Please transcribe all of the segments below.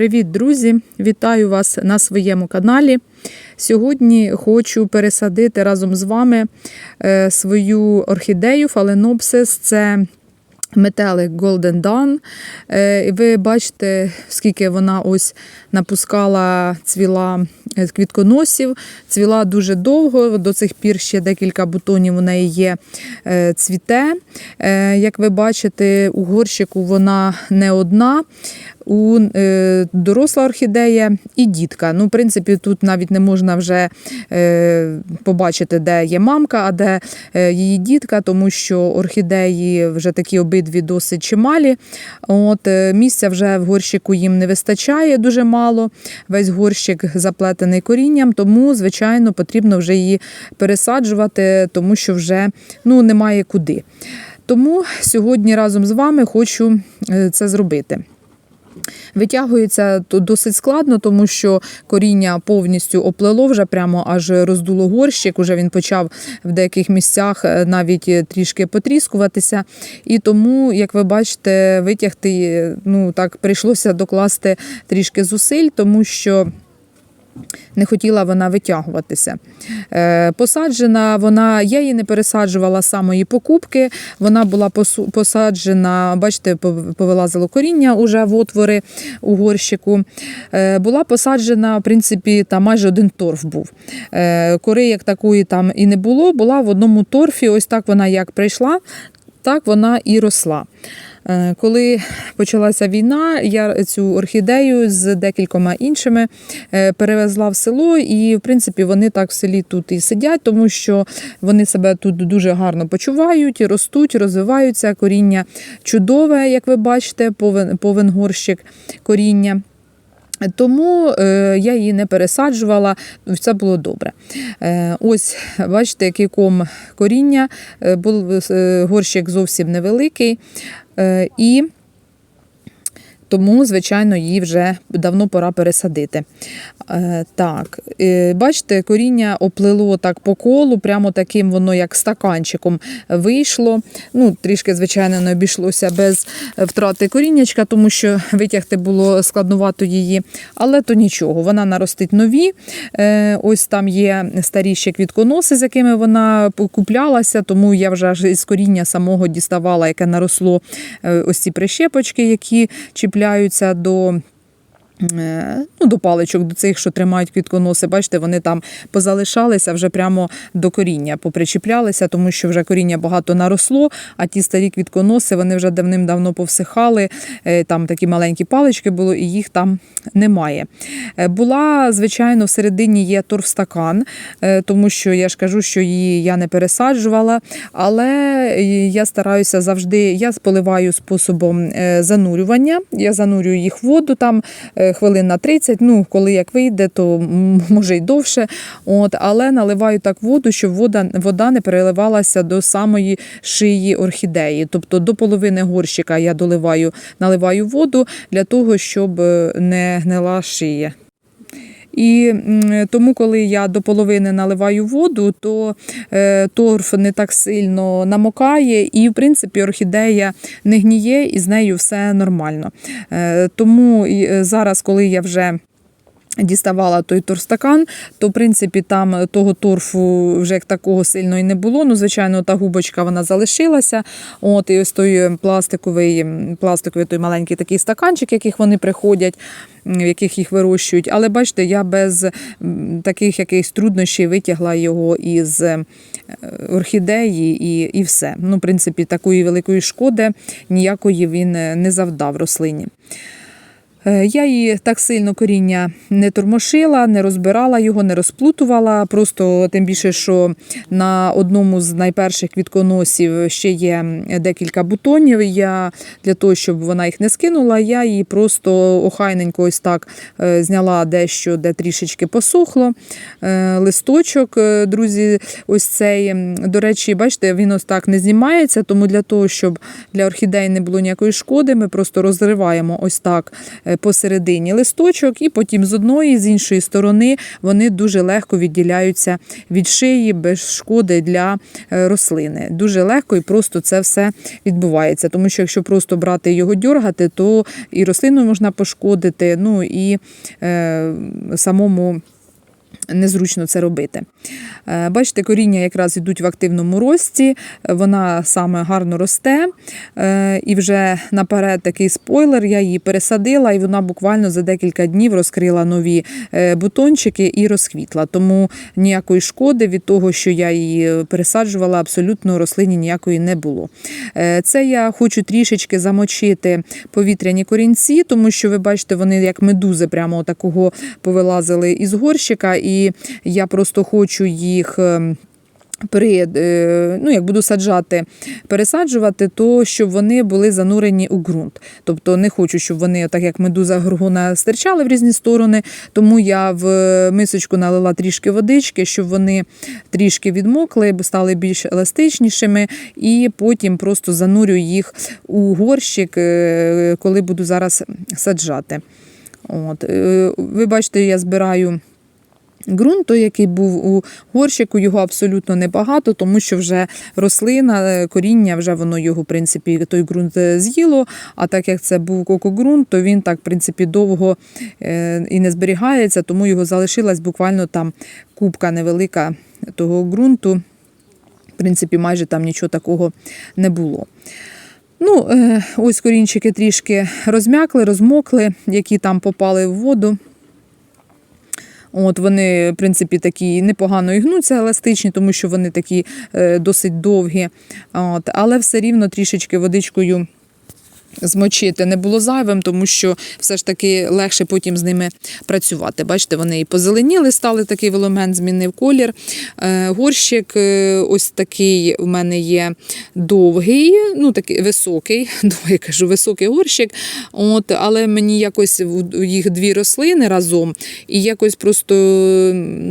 Привіт, друзі! Вітаю вас на своєму каналі. Сьогодні хочу пересадити разом з вами е, свою орхідею Phalaenopsis. Це метелик Golden Dawn. Е, Ви бачите, скільки вона ось напускала цвіла е, квітконосів. Цвіла дуже довго, до цих пір ще декілька бутонів у неї є цвіте. Як ви бачите, у горщику вона не одна. У е, доросла орхідея і дітка. Ну, в принципі, тут навіть не можна вже е, побачити, де є мамка, а де е, її дітка, тому що орхідеї вже такі обидві досить чималі. От, е, місця вже в горщику їм не вистачає дуже мало. Весь горщик заплетений корінням, тому, звичайно, потрібно вже її пересаджувати, тому що вже ну, немає куди. Тому сьогодні разом з вами хочу е, це зробити. Витягується досить складно, тому що коріння повністю оплело, вже прямо аж роздуло горщик. Уже він почав в деяких місцях е, навіть трішки потріскуватися. І тому, як ви бачите, витягти ну так прийшлося докласти трішки зусиль, тому що. Не хотіла вона витягуватися. Е, Посаджена вона, я її не пересаджувала самої покупки. Вона була посаджена, бачите, повилазило коріння уже в отвори у горщику. Е, Була посаджена, в принципі, там майже один торф був. Е, Кори як такої там і не було, була в одному торфі. Ось так вона як прийшла, так вона і росла. Е, Коли почалася війна, я цю орхідею з декількома іншими е, перевезла в село, і в принципі вони так в селі тут і сидять, тому що вони себе тут дуже гарно почувають, ростуть, розвиваються. Коріння чудове, як ви бачите, повен, горщик коріння. Тому е, я її не пересаджувала, все було добре. Ось, бачите, який ком коріння, був горщик зовсім невеликий. Е, і тому, звичайно, її вже давно пора пересадити. Е, так, е, бачите, коріння оплило так по колу, прямо таким воно як стаканчиком вийшло. Ну, трішки, звичайно, не обійшлося без втрати коріннячка, тому що витягти було складновато її. Але то нічого, вона наростить нові. Е, ось там є старі ще квітконоси, з якими вона куплялася, тому я вже із коріння самого діставала, яке наросло е, ось ці прищепочки, які чіпляються до. Е, Ну, до паличок, до цих, що тримають квітконоси, бачите, вони там позалишалися вже прямо до коріння, попричіплялися, тому що вже коріння багато наросло, а ті старі квітконоси вони вже давним-давно повсихали. е, Там такі маленькі палички було, і їх там немає. Е, Була, звичайно, всередині є торфстакан, тому що я ж кажу, що її я не пересаджувала, але я стараюся завжди, я поливаю способом занурювання. Я занурюю їх в воду там хвилин на 30, ну коли як вийде, то може й довше. От, але наливаю так воду, щоб вода, вода не переливалася до самої шиї орхідеї. Тобто до половини горщика я доливаю, наливаю воду для того, щоб е, не гнила шия. І тому, коли я до половини наливаю воду, то е, торф не так сильно намокає, і, в принципі, орхідея не гніє, і з нею все нормально. Е, тому е, зараз, коли я вже Діставала той торстакан, то в принципі там того торфу вже як такого сильно і не було. Ну, звичайно, та губочка вона залишилася. От і ось той пластиковий, пластиковий той маленький такий стаканчик, в яких вони приходять, в яких їх вирощують. Але бачите, я без таких якихось труднощів витягла його із е, орхідеї і, і все. Ну, в принципі, такої великої шкоди ніякої він е, не завдав рослині. Е, Я її так сильно коріння не тормошила, не розбирала його, не розплутувала. Просто тим більше, що на одному з найперших квітконосів ще є декілька бутонів. Я для того, щоб вона їх не скинула, я її просто охайненько ось так е, зняла дещо, де трішечки посохло. Е, Листочок, друзі, ось цей. До речі, бачите, він ось так не знімається, тому для того, щоб для орхідей не було ніякої шкоди, ми просто розриваємо ось так посередині листочок, і потім з одної, з іншої сторони вони дуже легко відділяються від шиї без шкоди для е, рослини. Дуже легко і просто це все відбувається. Тому що якщо просто брати його дьоргати, то і рослину можна пошкодити, ну і е, самому незручно це робити. Е, Бачите, коріння якраз йдуть в активному рості, вона саме гарно росте. Е, І вже наперед такий спойлер, я її пересадила, і вона буквально за декілька днів розкрила нові е, бутончики і розквітла. Тому ніякої шкоди від того, що я її пересаджувала, абсолютно рослині ніякої не було. Це я хочу трішечки замочити повітряні корінці, тому що ви бачите, вони як медузи прямо такого повилазили із горщика, і я просто хочу їх. ем, При, е, ну, як буду саджати, пересаджувати, то щоб вони були занурені у ґрунт. Тобто не хочу, щоб вони, так як медуза горгона, стирчали в різні сторони. Тому я в мисочку налила трішки водички, щоб вони трішки відмокли, стали більш еластичнішими, і потім просто занурю їх у горщик, е, коли буду зараз саджати. От. е, Ви бачите, я збираю. Ґрунт, той, який був у горщику, його абсолютно небагато, тому що вже рослина, е, коріння, вже воно його, в принципі, той ґрунт е, з'їло. А так як це був кокогрунт, то він так, в принципі, довго е, і не зберігається, тому його залишилась буквально там кубка невелика того ґрунту. В принципі, майже там нічого такого не було. Ну, ось корінчики трішки розм'якли, розмокли, які там попали в воду. От вони, в принципі, такі непогано і гнуться, еластичні, тому що вони такі е, досить довгі. От, але все рівно трішечки водичкою. Змочити не було зайвим, тому що все ж таки легше потім з ними працювати. Бачите, вони і позеленіли, стали такий веломен, змінив колір. Е, Горщик е, ось такий у мене є довгий, ну такий високий, довгий кажу, високий горщик. От, але мені якось їх дві рослини разом, і якось просто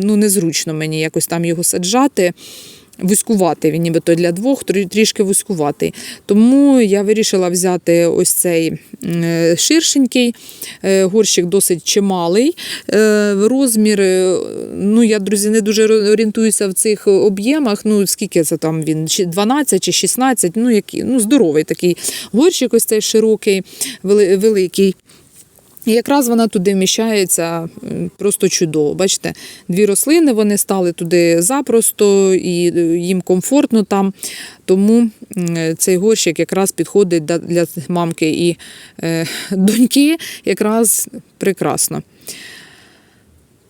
ну, незручно мені якось там його саджати. Вузькуватий він нібито для двох, трішки вузькуватий. Тому я вирішила взяти ось цей е, ширшенький, е, горщик досить чималий. Е, Розмір, ну я, друзі, не дуже орієнтуюся в цих об'ємах. Ну, скільки це там він? 12 чи 16, ну, який, ну здоровий такий горщик, ось цей широкий, великий. І якраз вона туди вміщається просто чудово. Бачите, дві рослини вони стали туди запросто і е, їм комфортно там. Тому цей горщик якраз підходить для мамки і е, доньки якраз прекрасно.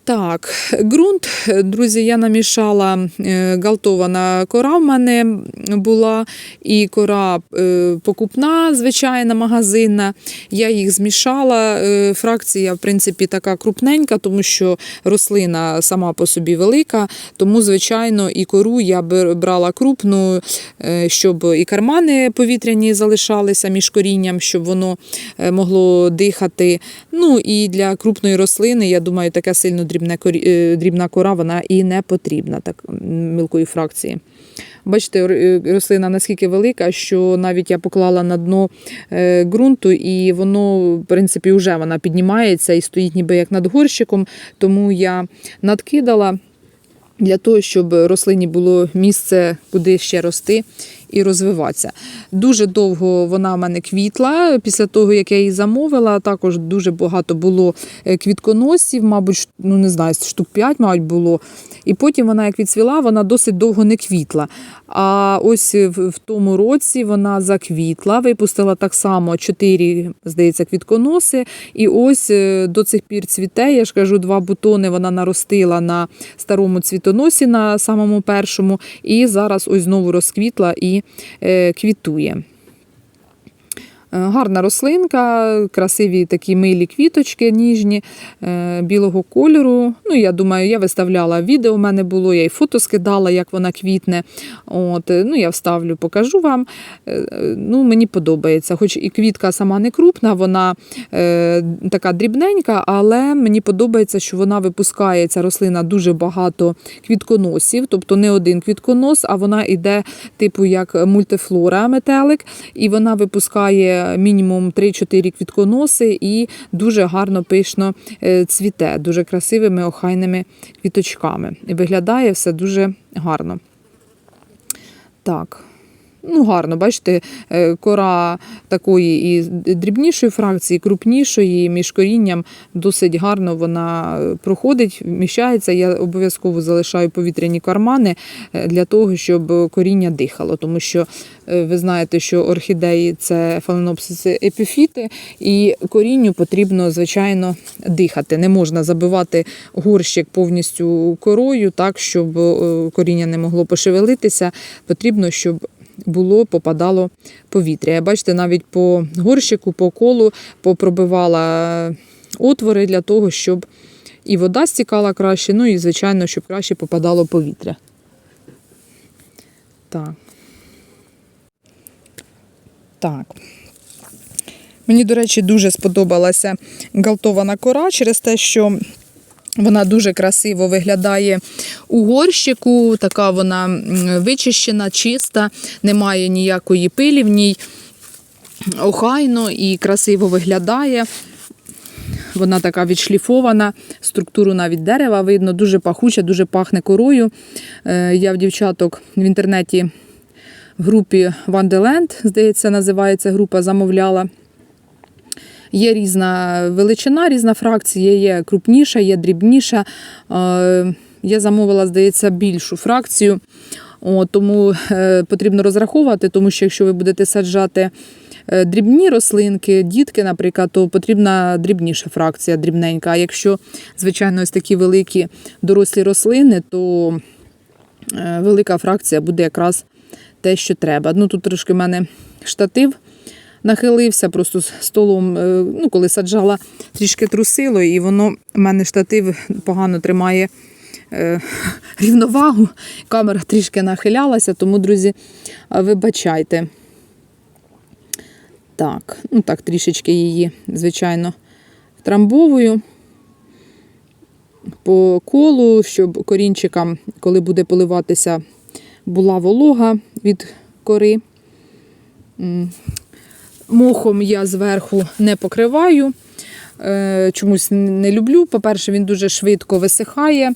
Так, ґрунт, друзі, я намішала е, галтована кора в мене була, і кора е, покупна, звичайна, магазинна. Я їх змішала. Е, Фракція, в принципі, така крупненька, тому що рослина сама по собі велика. Тому, звичайно, і кору я брала крупну, щоб і кармани повітряні залишалися між корінням, щоб воно могло дихати. Ну і для крупної рослини, я думаю, таке сильно дрібне дрібна кора вона і не потрібна, так мілкої фракції. Бачите, е, рослина наскільки велика, що навіть я поклала на дно е, ґрунту, і воно, в принципі, вже вона піднімається і стоїть ніби як над горщиком, тому я надкидала для того, щоб рослині було місце, куди ще рости і розвиватися. Дуже довго вона в мене квітла. Після того, як я її замовила, також дуже багато було е, квітконосів, мабуть, ну не знаю, штук 5, мабуть, було. І потім вона, як відцвіла, вона досить довго не квітла. А ось в, тому році вона заквітла, випустила так само 4, здається, квітконоси. І ось е, до цих пір цвіте. Я ж кажу, два бутони вона наростила на старому цвітоносі, на самому першому, і зараз ось знову розквітла і квітує. Е, Гарна рослинка, красиві такі милі квіточки ніжні, е, білого кольору. Ну, я думаю, я виставляла відео, у мене було, я і фото скидала, як вона квітне. От, е, ну, я вставлю, покажу вам. Ну, мені подобається. Хоч і квітка сама не крупна, вона е, така дрібненька, але мені подобається, що вона випускає ця рослина дуже багато квітконосів, тобто не один квітконос, а вона йде типу як мультифлора метелик, і вона випускає мінімум 3-4 квітконоси і дуже гарно пишно е, цвіте, дуже красивими охайними квіточками. І виглядає все дуже гарно. Так. Ну, гарно, бачите, е, кора такої і дрібнішої фракції, крупнішої, між корінням досить гарно вона проходить, вміщається. Я обов'язково залишаю повітряні кармани е, для того, щоб коріння дихало. Тому що е, ви знаєте, що орхідеї це фаленопсиси епіфіти, і корінню потрібно, звичайно, дихати. Не можна забивати горщик повністю корою, так, щоб коріння не могло пошевелитися. Потрібно, щоб було, попадало повітря. Я бачите, навіть по горщику, по колу попробивала отвори для того, щоб і вода стікала краще, ну і, звичайно, щоб краще попадало повітря. Так. Так. Мені, до речі, дуже сподобалася галтована кора через те, що вона дуже красиво виглядає у горщику. Така вона вичищена, чиста, немає ніякої пилі в ній. Охайно і красиво виглядає. Вона така відшліфована, структуру навіть дерева видно, дуже пахуча, дуже пахне корою. Е, Я в дівчаток в інтернеті в групі Wonderland, здається, називається група, замовляла. Є різна величина, різна фракція, є крупніша, є дрібніша. Е, Я замовила, здається, більшу фракцію. О, тому е, потрібно розраховувати, тому що якщо ви будете саджати е, дрібні рослинки, дітки, наприклад, то потрібна дрібніша фракція, дрібненька. А якщо, звичайно, ось такі великі дорослі рослини, то велика фракція буде якраз те, що треба. Ну, тут трошки в мене штатив нахилився, просто з столом, е, ну, коли саджала, трішки трусило, і воно в мене штатив погано тримає е, рівновагу. Камера трішки нахилялася, тому, друзі, вибачайте. Так, ну так, трішечки її, звичайно, втрамбовую по колу, щоб корінчикам, коли буде поливатися, була волога від кори. Мохом я зверху не покриваю. Е, Чомусь не люблю. По-перше, він дуже швидко висихає.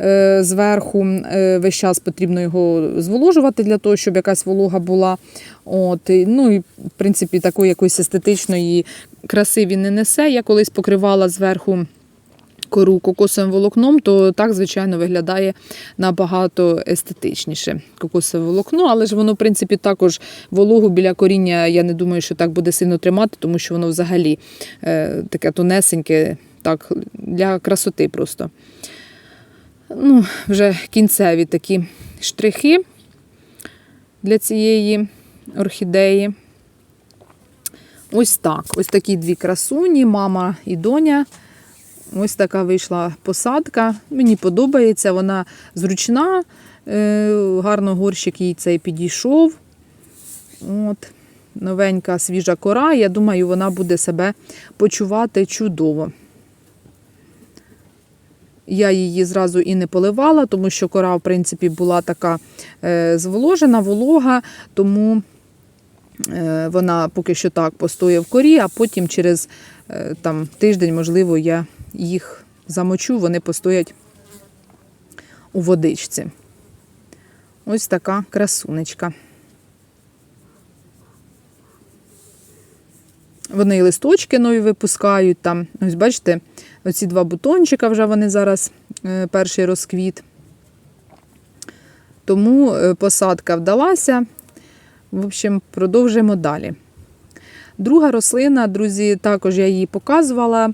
Е, Зверху е, весь час потрібно його зволожувати для того, щоб якась волога була. От, ну і в принципі такої якоїсь естетичної краси він не несе. Я колись покривала зверху кору кокосовим волокном, то так, звичайно, виглядає набагато естетичніше кокосове волокно, але ж воно, в принципі, також вологу біля коріння, я не думаю, що так буде сильно тримати, тому що воно взагалі е, таке тонесеньке, так, для красоти просто. Ну, вже кінцеві такі штрихи для цієї орхідеї. Ось так. Ось такі дві красуні, мама і доня. Ось така вийшла посадка. Мені подобається, вона зручна, е, гарно горщик їй цей підійшов. От. Новенька свіжа кора. Я думаю, вона буде себе почувати чудово. Я її зразу і не поливала, тому що кора, в принципі, була така е, зволожена, волога, тому е, вона поки що так постоє в корі, а потім через там, тиждень, можливо, я їх замочу, вони постоять у водичці. Ось така красунечка. Вони і листочки нові випускають там. Ось бачите, оці два бутончика вже вони зараз е, перший розквіт. Тому е, посадка вдалася. В общем, продовжуємо далі. Друга рослина, друзі, також я її показувала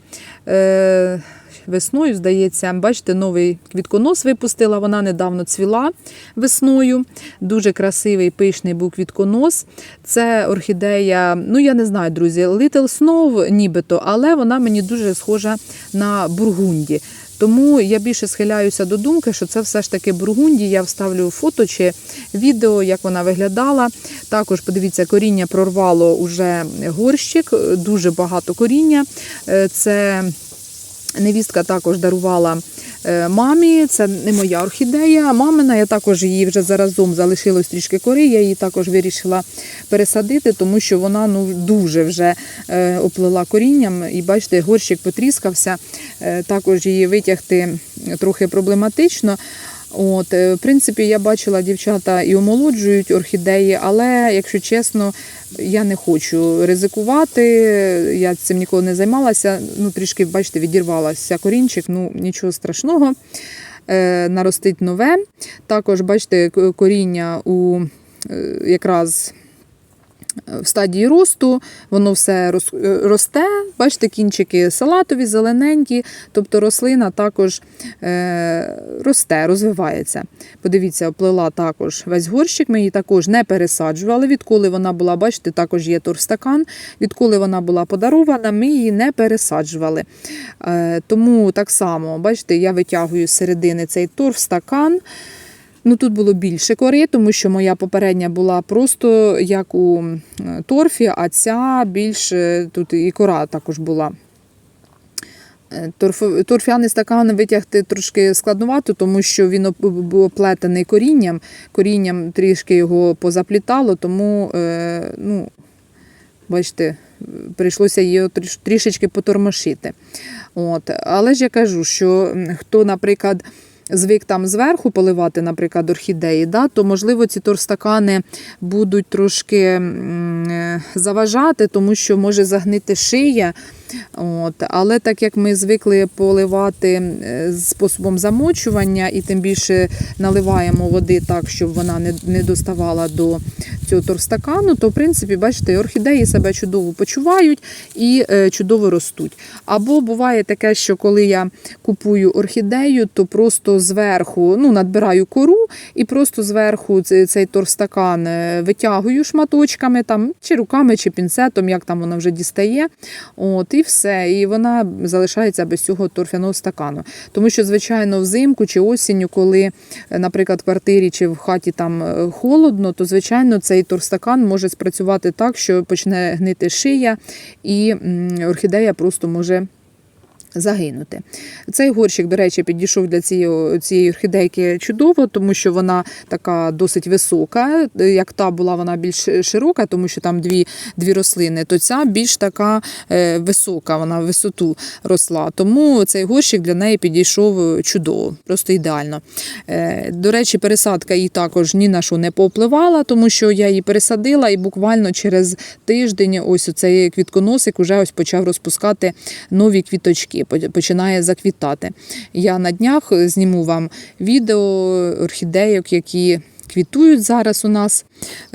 е, весною, здається, бачите, новий квітконос випустила. Вона недавно цвіла весною. Дуже красивий, пишний був квітконос. Це орхідея, ну я не знаю, друзі, Little Snow нібито, але вона мені дуже схожа на бургунді. Тому я більше схиляюся до думки, що це все ж таки бургунді. Я вставлю фото чи відео, як вона виглядала. Також подивіться, коріння прорвало уже горщик, дуже багато коріння. Е, Це Невістка також дарувала е, мамі. Це не моя орхідея, мамина. Я також її вже заразом залишилось трішки кори. Я її також вирішила пересадити, тому що вона ну дуже вже е, оплила корінням. І бачите, горщик потріскався. Е, Також її витягти трохи проблематично. От, е, в принципі, я бачила, дівчата і омолоджують орхідеї, але якщо чесно, я не хочу ризикувати. Я цим ніколи не займалася. Ну, трішки, бачите, відірвалася корінчик, ну нічого страшного. Е, наростить нове. Також, бачите, коріння у е, якраз в стадії росту, воно все росте. Бачите, кінчики салатові, зелененькі, тобто рослина також е, росте, розвивається. Подивіться, оплела також весь горщик. Ми її також не пересаджували. Відколи вона була, бачите, також є торстакан. Відколи вона була подарована, ми її не пересаджували. Е, тому так само, бачите, я витягую з середини цей торфстакан. Ну, тут було більше кори, тому що моя попередня була просто як у торфі, а ця більш е, тут і кора також була. Е, Торфяний стакан витягти трошки складновато, тому що він був оплетений корінням. Корінням трішки його позаплітало, тому, е, ну, бачите, прийшлося її трішечки потормошити. От. Але ж я кажу, що хто, наприклад, звик там зверху поливати, наприклад, орхідеї, да, то можливо ці торстакани будуть трошки е, заважати, тому що може загнити шия. От. Але так як ми звикли поливати е, способом замочування і тим більше наливаємо води так, щоб вона не, доставала до цього торстакану, то в принципі, бачите, орхідеї себе чудово почувають і е, чудово ростуть. Або буває таке, що коли я купую орхідею, то просто зверху ну, надбираю кору і просто зверху цей, цей торстакан е, витягую шматочками, там, чи руками, чи пінцетом, як там вона вже дістає. От, і все. І вона залишається без цього торфяного стакану. Тому що, звичайно, взимку чи осінню, коли, е, наприклад, в квартирі чи в хаті там е, холодно, то звичайно цей торстакан може спрацювати так, що почне гнити шия, і орхідея просто може. Загинути. Цей горщик, до речі, підійшов для цієї, цієї орхідейки чудово, тому що вона така досить висока. Як та була вона більш широка, тому що там дві, дві рослини, то ця більш така е, висока, вона в висоту росла. Тому цей горщик для неї підійшов чудово, просто ідеально. Е, до речі, пересадка її також ні на що не повпливала, тому що я її пересадила і буквально через тиждень ось цей квітконосик уже ось почав розпускати нові квіточки, по- починає заквітати. Я на днях зніму вам відео орхідейок, які квітують зараз у нас,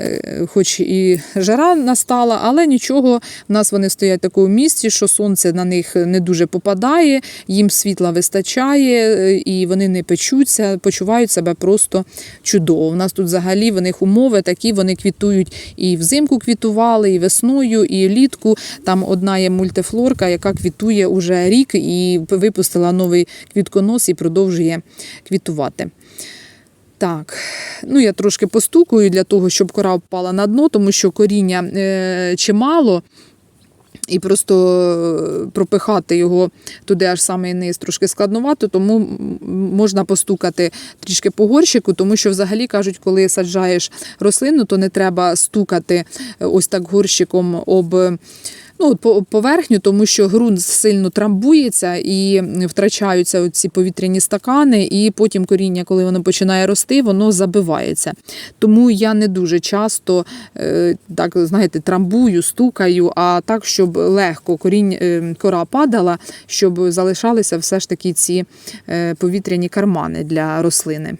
Е, хоч і жара настала, але нічого, в нас вони стоять в такому місці, що сонце на них не дуже попадає, їм світла вистачає, е, і вони не печуться, почувають себе просто чудово. У нас тут взагалі в них умови такі, вони квітують і взимку квітували, і весною, і влітку. Там одна є мультифлорка, яка квітує уже рік і випустила новий квітконос і продовжує квітувати. Так, ну я трошки постукую для того, щоб кора впала на дно, тому що коріння е, чимало. І просто е, пропихати його туди аж самий низ трошки складновато, тому можна постукати трішки по горщику, тому що взагалі кажуть, коли саджаєш рослину, то не треба стукати е, ось так горщиком об. Ну, по- поверхню, тому що ґрунт сильно трамбується і втрачаються ці повітряні стакани, і потім коріння, коли воно починає рости, воно забивається. Тому я не дуже часто е, так знаєте, трамбую, стукаю, а так, щоб легко корінь, е, кора падала, щоб залишалися все ж таки ці е, повітряні кармани для рослини.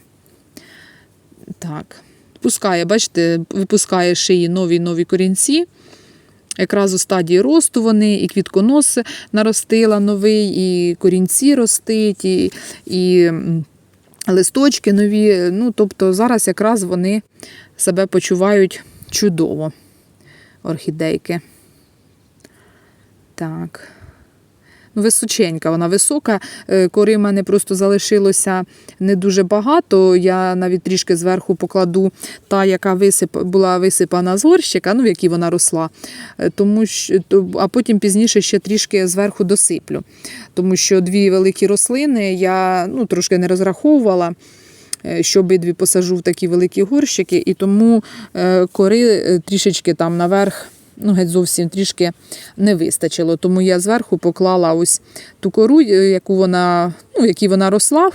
Так. Пускає, бачите, випускає шиї нові нові корінці. Якраз у стадії росту вони, і квітконос наростила новий, і корінці ростить, і, і листочки нові. Ну, тобто зараз якраз вони себе почувають чудово, орхідейки. Так. Височенька, вона висока. Е, Кори в мене просто залишилося не дуже багато. Я навіть трішки зверху покладу та, яка висип, була висипана з горщика, ну, в якій вона росла. Е, Тому що, а потім пізніше ще трішки зверху досиплю. Тому що дві великі рослини я ну, трошки не розраховувала. е, Що обидві посажу в такі великі горщики, і тому кори трішечки там наверх, ну геть зовсім трішки не вистачило. Тому я зверху поклала ось ту кору, е, яку вона, ну, якій вона росла.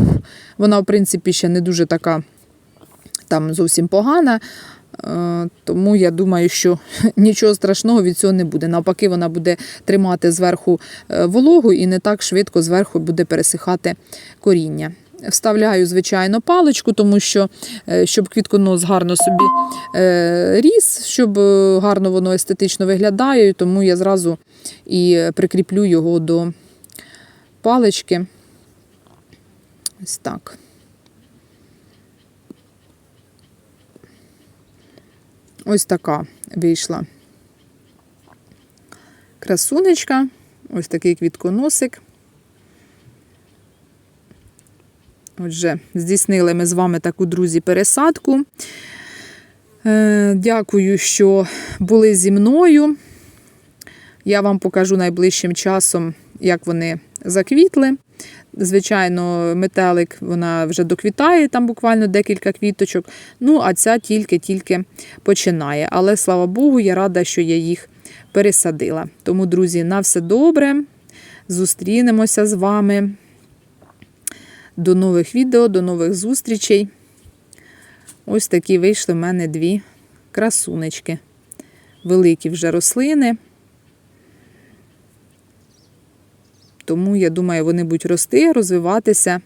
Вона, в принципі, ще не дуже така там зовсім погана. Е, Тому я думаю, що нічого страшного від цього не буде. Навпаки, вона буде тримати зверху е, вологу і не так швидко зверху буде пересихати коріння. Вставляю, звичайно, паличку, тому що е, щоб квітконос гарно собі е, ріс, щоб е, гарно воно естетично виглядає, тому я зразу і прикріплю його до палички. Ось так. Ось така вийшла красунечка, ось такий квітконосик. Отже, здійснили ми з вами таку, друзі, пересадку. Е, Дякую, що були зі мною. Я вам покажу найближчим часом, як вони заквітли. Звичайно, метелик вона вже доквітає, там буквально декілька квіточок. Ну, а ця тільки-тільки починає. Але слава Богу, я рада, що я їх пересадила. Тому, друзі, на все добре. Зустрінемося з вами. До нових відео, до нових зустрічей. Ось такі вийшли в мене дві красунечки. Великі вже рослини. Тому, я думаю, вони будуть рости, розвиватися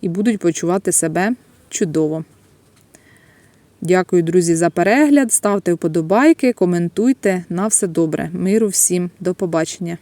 і будуть почувати себе чудово. Дякую, друзі, за перегляд. Ставте вподобайки, коментуйте. На все добре. Миру всім. До побачення.